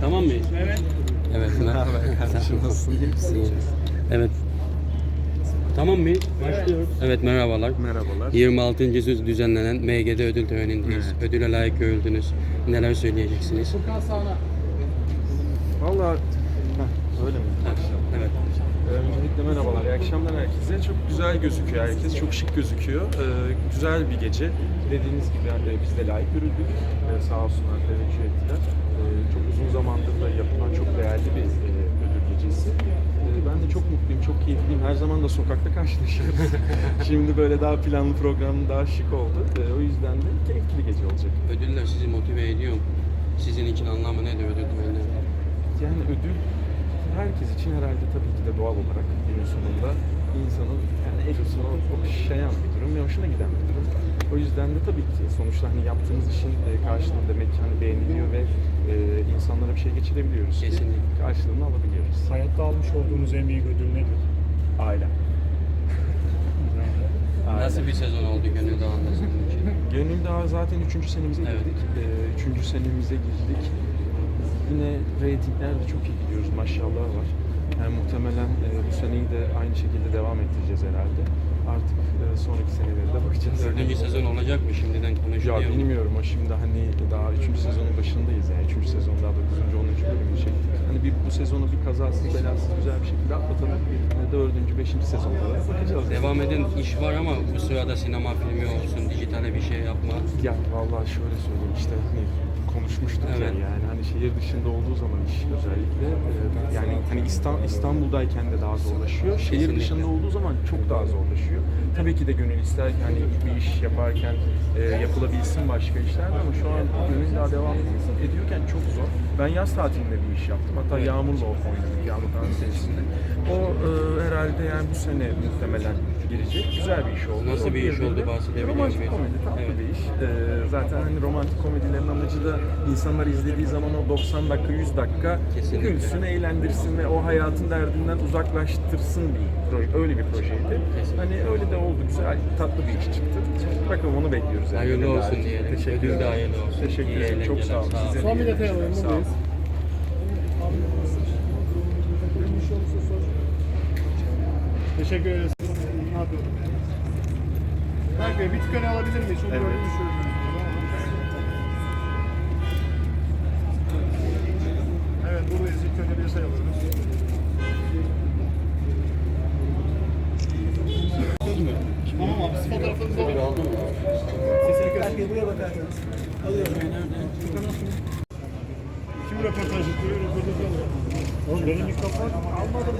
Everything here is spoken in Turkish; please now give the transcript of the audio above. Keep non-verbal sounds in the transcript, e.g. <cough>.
Tamam mıyız? Evet. Evet. Haber kardeşim nasılsın? İyi misin? Evet. Tamam mıyız? Başlıyoruz. Evet merhabalar. Merhabalar. 26. düz- düzenlenen MGD ödül törenindeyiz. Evet. Ödüle layık görüldünüz. Neler söyleyeceksiniz? Valla Heh, öyle mi? Evet. Öncelikle merhabalar, iyi akşamlar herkese. Çok güzel gözüküyor herkes, çok şık gözüküyor. Ee, güzel bir gece. Dediğiniz gibi e, biz de layık görüldük. Ee, sağ olsunlar teveccüh ettiler. Zamandır da yapılan çok değerli bir e, ödül gecesi. Ee, ben de çok mutluyum, çok keyifliyim. Her zaman da sokakta karşılaşıyoruz. <laughs> Şimdi böyle daha planlı programlı, daha şık oldu. Ee, o yüzden de keyifli bir gece olacak. Ödüller sizi motive ediyor mu? Sizin için anlamı nedir ödül töreninin? Yani ödül herkes için herhalde tabii ki de doğal olarak günün sonunda insanın yani egosunu okşayan bir durum ve hoşuna giden bir durum. O yüzden de tabii ki sonuçta hani yaptığımız işin e, demek ki hani beğeniliyor ve e, insanlara bir şey geçirebiliyoruz. ki Kesinlikle. Karşılığını alabiliyoruz. Hayatta almış olduğunuz en büyük ödül nedir? Aile. <laughs> Aile. Nasıl bir sezon oldu Gönül Dağı'nda sizin için? Gönül Dağı zaten 3. senemize Evet. girdik. 3. senemize girdik. Yine reytingler de çok iyi gidiyoruz. Maşallah var. Yani muhtemelen e, bu seneyi de aynı şekilde devam ettireceğiz herhalde. Artık e, sonraki senelere de bakacağız. Dördüncü sezon olacak mı? Şimdiden Ya konuşuluyor mu? bilmiyorum o şimdi hani daha 3. sezonun başındayız yani 3. sezon daha 9. 10. bölümünü çektik. Hani bir bu sezonu bir kazasız belasız güzel bir şekilde atlatalım. 4. 5. sezonda da bakacağız. Devam eden iş var ama bu sırada sinema filmi olsun, dijitale bir şey yapma. Ya vallahi şöyle söyleyeyim işte hani konuşmuştuk Evet. ya yani hani şehir dışında olduğu zaman iş özellikle e, yani hani İstan- İstanbul'dayken de daha zorlaşıyor. Şehir Kesinlikle. dışında olduğu zaman çok daha zorlaşıyor. Tabii ki de gönül ister ki hani bir iş yaparken e, yapılabilsin başka işler ama şu an gönül daha devam ediyorken çok zor. Ben yaz tatilinde bir iş yaptım. Hatta Evet. Yağmur'la oynadık. Yağmur Dansesi'nde. O e, herhalde yani bu sene muhtemelen girecek. Güzel bir iş oldu. Nasıl bir iş oldu, diğerleri- bahsedebiliyor Romantik komedi, tatlı Evet. bir iş. Ee, zaten hani romantik komedilerin amacı da insanlar izlediği zaman o 90 dakika, 100 dakika Kesinlikle. gülsün, eğlendirsin ve o hayatın derdinden uzaklaştırsın bir proje. Öyle bir projeydi. Kesinlikle. Hani öyle de oldu. Güzel, tatlı bir iş çıktı. Bakalım onu bekliyoruz. yani. Hayırlı olsun diyelim. Teşekkür de ederim. hayırlı olsun. Teşekkür İyi ederim. Çok sağ olun. sağ olun. Size Son bir detay alalım, Sağ olun. Teşekkür ederiz. Ne yapıyorsun? Berk Bey bir tık öne alabilir miyiz? Çok Evet. evet. Berk buraya bakarsanız. Alıyorum. Kim röportaj yapıyor? Röportaj alıyor. Oğlum benim mikrofon almadım.